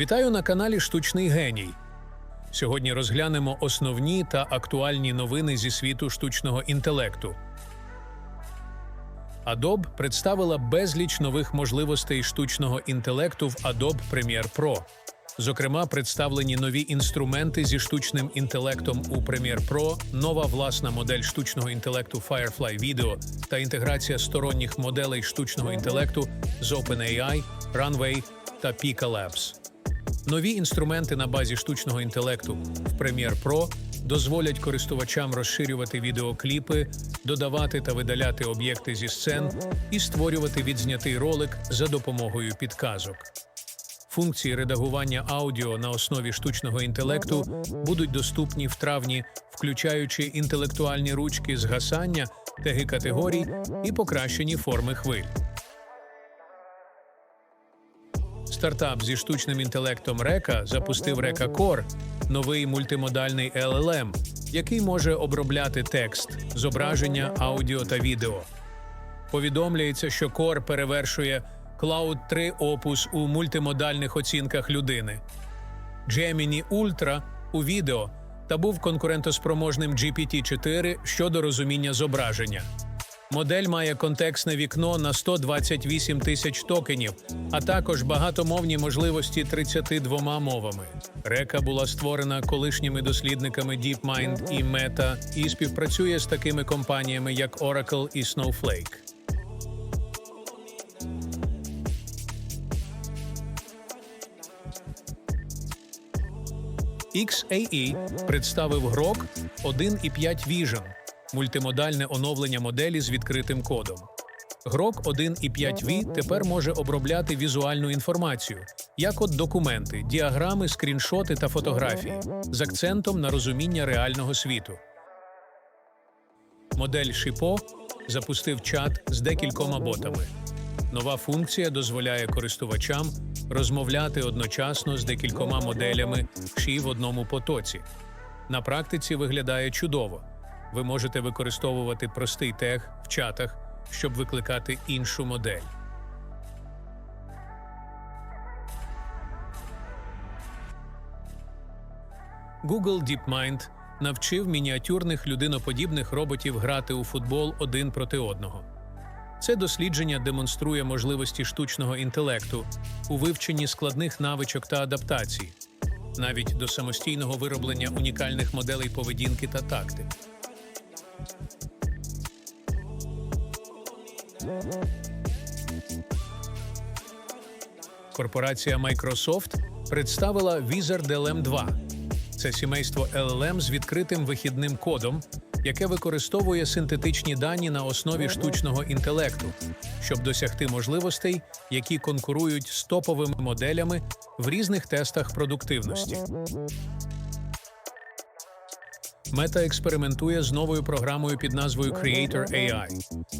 Вітаю на каналі Штучний Геній. Сьогодні розглянемо основні та актуальні новини зі світу штучного інтелекту. Adobe представила безліч нових можливостей штучного інтелекту в Adobe Premiere Pro. Зокрема, представлені нові інструменти зі штучним інтелектом у Premiere Pro, нова власна модель штучного інтелекту Firefly Video та інтеграція сторонніх моделей штучного інтелекту з OpenAI, Runway та Pika Labs. Нові інструменти на базі штучного інтелекту в Premiere Pro дозволять користувачам розширювати відеокліпи, додавати та видаляти об'єкти зі сцен і створювати відзнятий ролик за допомогою підказок. Функції редагування аудіо на основі штучного інтелекту будуть доступні в травні, включаючи інтелектуальні ручки згасання, теги категорій і покращені форми хвиль. Стартап зі штучним інтелектом Река запустив Река Core – новий мультимодальний LLM, який може обробляти текст, зображення, аудіо та відео. Повідомляється, що Core перевершує Cloud 3 Opus у мультимодальних оцінках людини. Gemini Ultra у відео та був конкурентоспроможним GPT-4 щодо розуміння зображення. Модель має контекстне вікно на 128 тисяч токенів, а також багатомовні можливості 32 мовами. Река була створена колишніми дослідниками DeepMind і Meta і співпрацює з такими компаніями, як Oracle і Snowflake. XAE представив Grok 1.5 Vision – мультимодальне оновлення моделі з відкритим кодом. Grok 1.5V тепер може обробляти візуальну інформацію, як от документи, діаграми, скріншоти та фотографії, з акцентом на розуміння реального світу. Модель Shippo запустив чат з декількома ботами. Нова функція дозволяє користувачам розмовляти одночасно з декількома моделями ші в одному потоці. На практиці виглядає чудово. Ви можете використовувати простий тег в чатах, щоб викликати іншу модель. Google DeepMind навчив мініатюрних людиноподібних роботів грати у футбол один проти одного. Це дослідження демонструє можливості штучного інтелекту у вивченні складних навичок та адаптацій, навіть до самостійного вироблення унікальних моделей поведінки та тактик. Корпорація Microsoft представила Wizard LM2. Це сімейство LLM з відкритим вихідним кодом, яке використовує синтетичні дані на основі штучного інтелекту, щоб досягти можливостей, які конкурують з топовими моделями в різних тестах продуктивності. Мета експериментує з новою програмою під назвою Creator AI.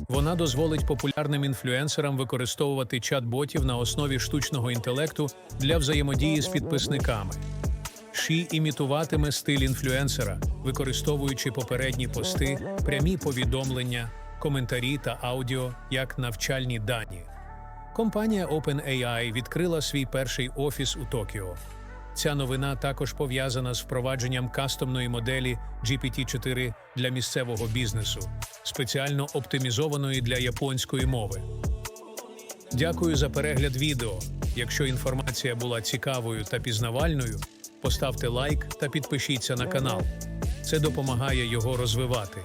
Вона дозволить популярним інфлюенсерам використовувати чат-ботів на основі штучного інтелекту для взаємодії з підписниками. Ші імітуватиме стиль інфлюенсера, використовуючи попередні пости, прямі повідомлення, коментарі та аудіо як навчальні дані. Компанія OpenAI відкрила свій перший офіс у Токіо. Ця новина також пов'язана з впровадженням кастомної моделі GPT-4 для місцевого бізнесу, спеціально оптимізованої для японської мови. Дякую за перегляд відео. Якщо інформація була цікавою та пізнавальною, поставте лайк та підпишіться на канал. Це допомагає його розвивати.